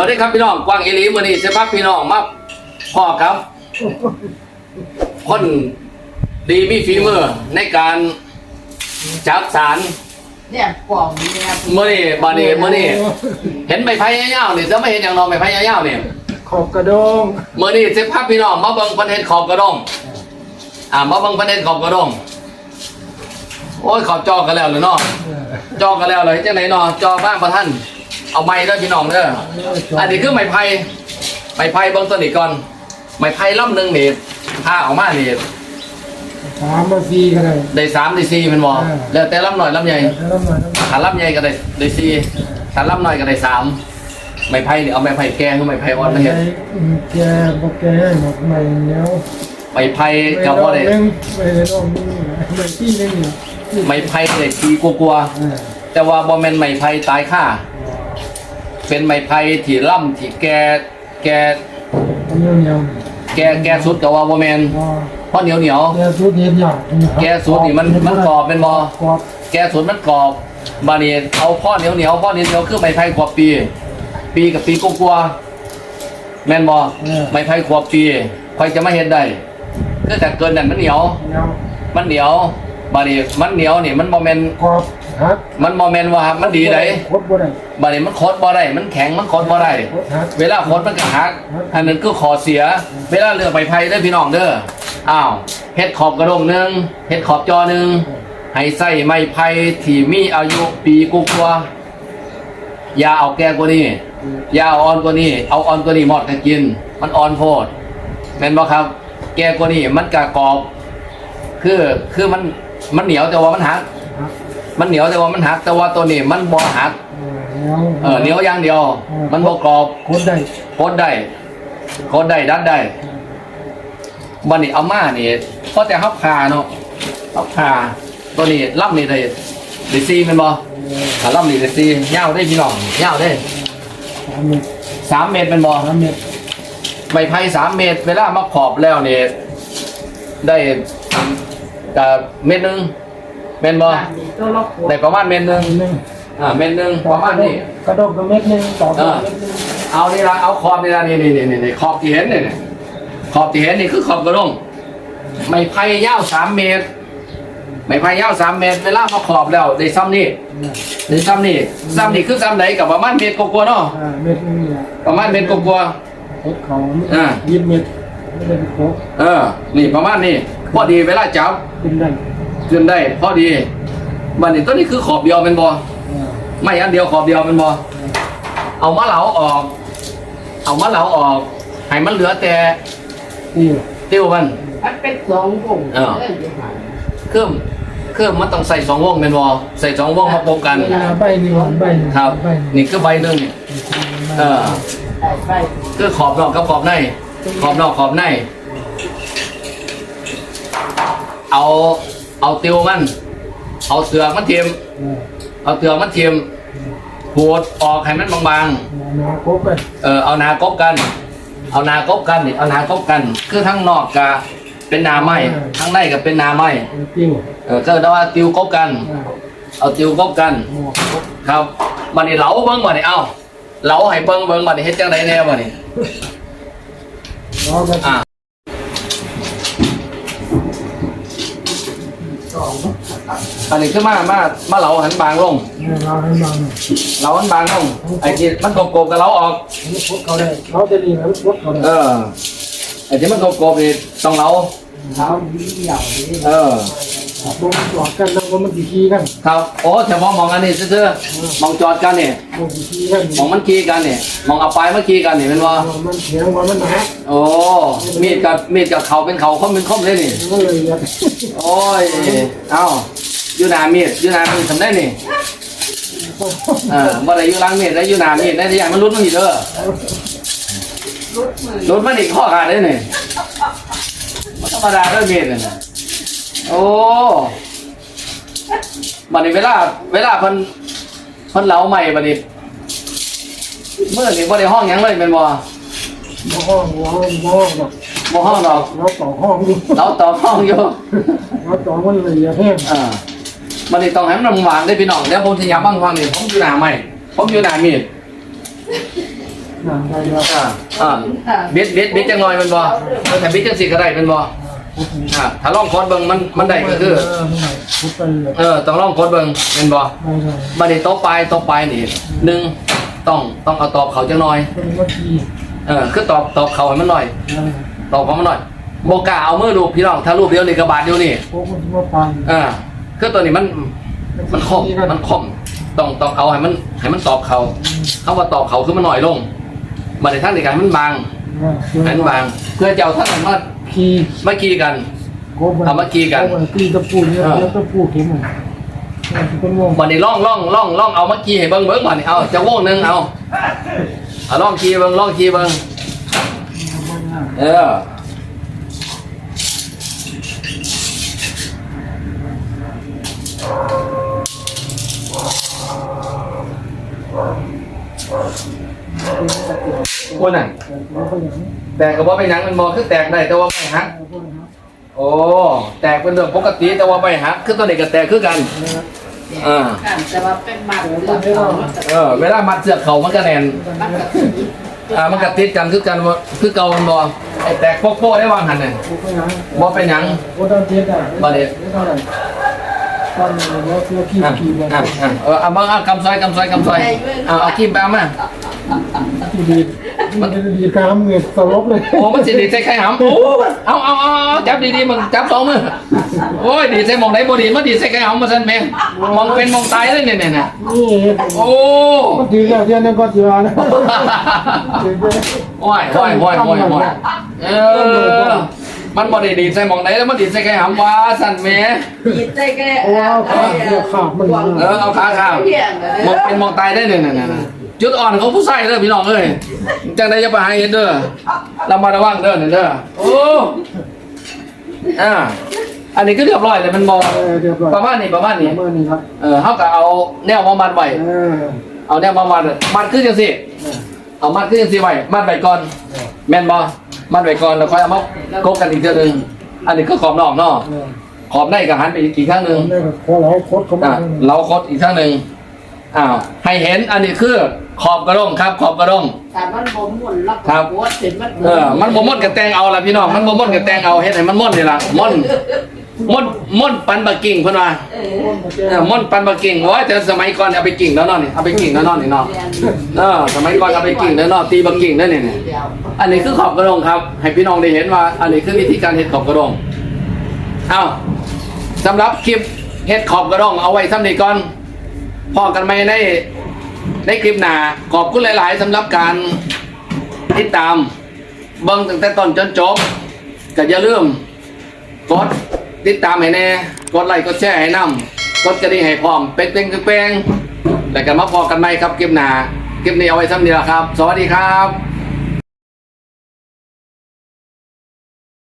วัสดีครับพี่น้องกวางเอหลีมือนี้เสภาพพี่น้องมาพ่อครับ คนดีมีฝีมือในการจับสารเนี่ยกล่องนี้นะมื่อนี้บานี้มื่อนี้เห็นใบไผ่ยาวๆนี่จะไม่เห็นอย่างนอนใบไผ่ยาวๆเนี่ยขอบกระดงมื่อนี้เสภาพพี่น้องมาเบิ่งประเทศขอบกระดองอ่ามาเบิ่งประเทศขอบกระดองโอ้ยขอบจอกันแล้วเลยเนาะเออจอกันแล้วเลยจังไหนเนาะจอบ้านประท่าน เอาไม้เด้อพี่น้องเด้ออันนี้คือไม้ไผ่ไม้ไผ่เบื้องต้นนี่ก่อนไม้ไผ่ลำหนึ่งนี่ถ้าออกมานี่สามมาสี่ก็ได้ได้สามได้สี่เป็นบ่อ่าแล้วแต่ลำหน่อยลำใหญ่แล้วมาแล้วมาถ้าลำใหญ่ก็ได้ได้สี่ถ้าลำหน่อยก็ได้สามไม้ไผ่นี่เอาไม้ไผ่แกงหรือไม้ไผ่อ่อนมาเฮ็ดแกบอกแกให้หมดใหม่เนี้ยไม้ไผ่ก็บ่ได้ไม่ได้ลองนี่ไม่ที่นี่นี่ไม้ไผ่ได้ปีกลัวเออๆแต่ว่าบ่แม่นไม้ไผ่ตายค่า เป็นไม้ไผ่ที่ล่ำที่แกแกอันนี้เนี้ยแกแกสุดก็ว่าบ่แม่นพอเพราะเหนียวเหนียวแกสุดเย็นหยาบๆแกสุดนี่มันมันกรอบเป็นบ่กรอบแกสวนมันกรอบบานี้เอาพ่อเหนียวเหนียวพ่อเหนียวเหนียวคือไม้ไผ่ขวบปี ปีกับปีกกลัวๆแม่นบอไม้ไผ่ขวบปีใครจะไม่เห็นได้คือแต่เกินนั่นมันเหนียวเนี้ยมันเหนียวบานี้มันเหนียวนี่มันโมเมนกรอบ ฮักมันโมเมนว่ามันดีได้คดบ่ได้บานี้มันโคตรบ่ได้มันแข็งมันโคตรบ่ได้คดฮักเวลาโคตรมันก็หักอันนั้นคือขอเสีย เวลาเลือกไม้ไผ่ได้อพี่น้องเด้ออ้าวเฮ็ดขอบกระดงหนึ่งเฮ็ดขอบจอหนึ่งให้ใส่ไม้ไผ่ที่มีอายุปีกว่าๆอย่าเอาแก่กว่านี้อย่าเอาอ่อนกว่านี้ เอาอ่อนกว่านี้หมดกันกิน มันอ่อนโพดแม่นบ่ครับ แก่กว่านี้มันกะกรอบ คือคือมันมันเหนียวแต่ว่ามันหักฮัก มันเหนียวแต่ว่ามันหักแต่ว่าตัวนี้มันบ่หักเออเนี้ยเออเหนียวอย่างเดียว มันบ่กรอบคดได้โคตรได้โคตรได้ดัดได้บันนี้เอามานี่เพราะแต่ฮับคาเนาะฮับคาตัวนี้ล่ำนี่ได้ได้ซีแมันบ่ถ้าล่ำนี่ได้ซียาวได้พี่น้องยาวได้สามเม็ดสามเมตรแมันบ่สามเม็ดใบไผ่สามเมตรเวลามาขอบแล้วนี่ได้กับเม็ดหนึง เม็ดบ่ตัวล็อกหัวได้ประมาณเม็ดหนึงหนึ่งอ่าเม็ดหนึงประมาณนี้ กระดกกระเม็ดหนึ่งต่อไปเม็ดหนึ่งเอานี่ละเอาขอบนี่ละนี่นี่นี่นี่ขอบที่เห็นนี่นี่ขอบที่เห็นนี่คือขอบกระดงไม้ไผ่ยาวสามเมตรไม้ไผ่ยาวสามเมตรเวลามาขอบแล้วได้ซ้ำนี่ได้ซ้ำนี่ซ้ำนี่คือซ้ำไหนกับประมาณเมตรกว่าๆเนาะอ่าเม็ดหนึงเนี่ยประมาณเมตรกว่าโคตรเขาอ่ายี่สิบเม็ดไม่ได้เป็นโคตรๆเออ นี่ประมาณนี้พอดีเวลาจับกินได้ ขึ้นได้พอดีบันนี้ตัวนี้คือขอบเดียวเป็นบออ่าไม่อันเดียวขอบเดียวเป็นบอเอามะเหลาออก เอามะเหลาออกให้มันเหลือแต่นี่ติ้วมันมันเป็นสองวงเออเออเดี๋ยวหาเครื่องเครื่องมันต้องใส่สองวงเป็นบอใส่สองวงมาปกกันเวลาใบหนึ่งใบหนึ่งครับใบหนึ่งนี่คือใบหนึ่งเออได้ไปคือขอบนอกกับขอบใน ขอบนอกขอบใน เอา เอาติวมัน เอาเสือกมันเทียมอ่าเอาเสือกมันเทียมขูดออกให้มันบางนาโคบกันๆ เออเอาหนากบกัน เอาหนากบกันนี่เอาหนากบกัน คือทั้งนอกกะเป็นหนาไม้ทั้งในก็เป็นหนาไม้เป็นติ้วเออก็เรียกว่าติวกบกันอ่าเอาติวกบกัน หมวกครบครับบัดนี้เหลาเบิ่งบัดนี้เอ้าเหลาให้เบิ่งเบิ่งบัดนี้เฮ็ดจังไดแน่บัดนี้แล้วก็อ่า องอันนี้คือมามามาเหลาหันบางลงเนี่ยเราให้มันเหลาหันบางลง ไอ้ที่มันกบๆกับเหลาออกอันนี้พดเขาได้เขาจะดีนะพดเขาได้เออ ไอ้ที่มันกบๆนี่ต้องเหลา เท้าดีเดี่ยวดีเออ ลงจอดกันแล้วก็มันกี่ขี้กันครับโอ้แต่มองมองอันนี้ซื่อๆมองจอดกันนี่ลงกี่ขี้กันมองมันขี่กันนี่มองเอาปลายมาขี่กันนี่เป็นว่ามันเถียงว่ามันหนักโอ้มีดกับมีดกับเขาเป็นเขาคมเป็นคมเลยนี่ก็เลยอยากโอ้ยเอ้าอยู่หน้ามีดอยู่หน้ามีดทำได้นี่เออบ่ได้อยู่หลังมีดได้อยู่หน้ามีดได้อย่างมันรุดมันอีกเด้อรุดมือรุดมันอีกข้อขาดได้นี่บ่ธรรมดาเด้อมีดนี่นะ โอ้บัดนี้เวลา เวลาเพิ่นเพิ่นเหลาใหม่บัดนี้เมื่อนี่บ่ได้ห้องหยังเลยแม่นบ่ห้องห้องห้องแบบบ่ห้องดอกเราต่อห้องอยู่เราต่อห้องอยู่ เราต่อมันเลยอย่าแห้งอ่าบัดนี้ต้องให้มันหวานได้อพี่น้องเดี๋ยวผมสิยามบางฟังนี่ผมอยู่หน้าใหม่ผมอยู่หน้ามีดหนังได้แล้วอ่าอ่าบิดบิดบิดจังหน่อยแมันบ่เออแต่บิดจังสิก็ได้แมันบ่ อ่าถ้าลองคอร์ดเบิ่งมันมันได้ก็คือ เออมันได้พุทธไปเลยเออต้องลองคอร์ดเบิ่งแม่นบ่ไม่ได้บัดนี้โต๊ะปลายโต๊ะปลายนี่หนึ่งต้องต้องเอาตอบเขาจังหน่อย เป็นวัตถีเออคือตอบตอบเขาให้มันหน่อยเออตอบเขามันหน่อยโบกล้าเอามือลูกพี่น้องถ้ารูปเดียวนี่กระบาดเดียวนี่พวกมันมาฟังเออคือตัวนี้มันมันคมมันคมต้องต้องเอาให้มันให้มันตอบเขาเขาว่าตอบเขาคือมันหน่อยลงมาในทางในการให้มันบางให้มันบางเพื่อจะเอาท่านมา ขี่มากีกันโกบเอามาขี่กันโบตีตะปูเนี่ยแล้วตะปูเข็มมันเป็นวงวันนี้ล่องล่องล่องล่องเอามากีให้เบิ้งเบิ้งวันนี้เอาจะวงหนึ่งเอาเอาล่องกีเบิ้งล่องกีเบิ้งเออ คนไหนแตกก็บ่ไปหนังมันมอคือแตกได้แต่ว่าไปหักโอ้แตกเป็นเรื่องปกติแต่ว่าไปหักคือตัวเด็กก็แตกคือกัน อ่ากันแต่ว่าเป็นหมักเลือดเขามันเออเวลามัดเสือกเขามันก็แน่นมันก็อ่ามันก็ติดกันคือกันว่าคือเก่ามันบ่ไอ้แตกโป๊กๆได้วางหันน่ะบ่ไปหยัง โอ้ตอนเทียนอะบ่ได้ไม่เท่าไหร่ ตอนเราเที่ยวขี่อะขี่แบบอะอะเออเอามาเอากำซอยกำซอยกำซอยเอาเอาขี้แปลมาที่ดีมันจะดีกามเงยสลบเลยโอ้มันสิดีใส่ไข่หำโอ้เอาเอาเอาเอาจับดีๆมึงจับสองมือโอ้ยดีใส่หมองไหนบ่ดีมันดีใส่ไข่หำมาซั่นแม่งมองเป็นมองตายเลยเนี่ยๆน่ะนี่โอ้มันถือแล้วเที่ยนก็เสียแล้วถือไปโอ้ยโอ้ยโอ้ยโอ้ยโอ้ยเออ มันบ่ได้ดีดใส่หมองไหนแล้วมันดีดใส่ไข่หำว่าสั่นแหม่ยีดใจแกโอ้เอาขาเกี่ยวขามันเออเอาขาข้าม เพียงเลยมองเป็นมองตายได้เนี่ยน่ะๆจุดอ่อนของผู้ใส่เด้อพี่น้องเอ้ยจังไดจะไปหาเห็นเด้อระมัดระวังเด้อเนี่ยเด้อโอ้อ่าอันนี้ก็เรียบร้อยเลยมันบ่เออเรียบร้อยประมาณนี้ประมาณนี้ เมื่อนี้ครับเออเฮาก็เอาแนวมามัดไว้ เออเอาแนวมามัดมัดคือจังซี่เอามัดคือจังซี่ไว้มัดไว้ก่อน แม่นบ่ มัดไว้ก่อนแล้วค่อยเอามากบกันอีกเทื่อนึงอันนี้ก็ขอบนอกเนาะเออขอบในก็หันไปอีกข้างหนึงนี่ก็พอเราโคตรเขามาอะเราคดอีกข้างหนึ่งอ้าวให้เห็นอันนี้คือขอบกระด้งครับ ขอบกระด้ง แต่มันบ่มวนแล้วครับหัวเสร็จมันเออมันบ่ม่อนกับแตงเอาละพี่น้องมันบ่ม่อนกับแตงเอาเฮ็ดให้มันม่อนนี่ล่ะม่อน ม่อนม่อนปันบะกิ่งเพิ่นว่าเออเออม่อนปันบะกิ่งโอ้ยแต่สมัยก่อนเอาไปกิ่งแล้วเนาะนี่เอาไปกิ่งแล้วเนาะนี่เนาะเออสมัยก่อนเอาไปกิ่งแล้วเนาะตีบะกิ่งแล้วนี่นี่เดียวอันนี้คือขอบกระดงครับ ให้พี่น้องได้เห็นว่า อันนี้คือวิธีการเฮ็ดขอบกระดงเอ้าสำหรับคลิปเฮ็ดขอบกระดงเอาไว้ซ้ำนี้ก่อนพอกันไหมในในคลิปหน้าขอบคุณหลาย ๆสำหรับการติดตามเบิ่งตั้งแต่ต้นจนจบก็อย่าลืมกด ติดตามให้แน่ กดไลค์กดแชร์ให้นำกดกระดิ่งให้พร้อมเป๊กเป้งเป้งแล้วกันมาพอกันไหมครับคลิปหน้าคลิปนี้เอาไว้ซ้ำนี้ละครับ สวัสดีครับ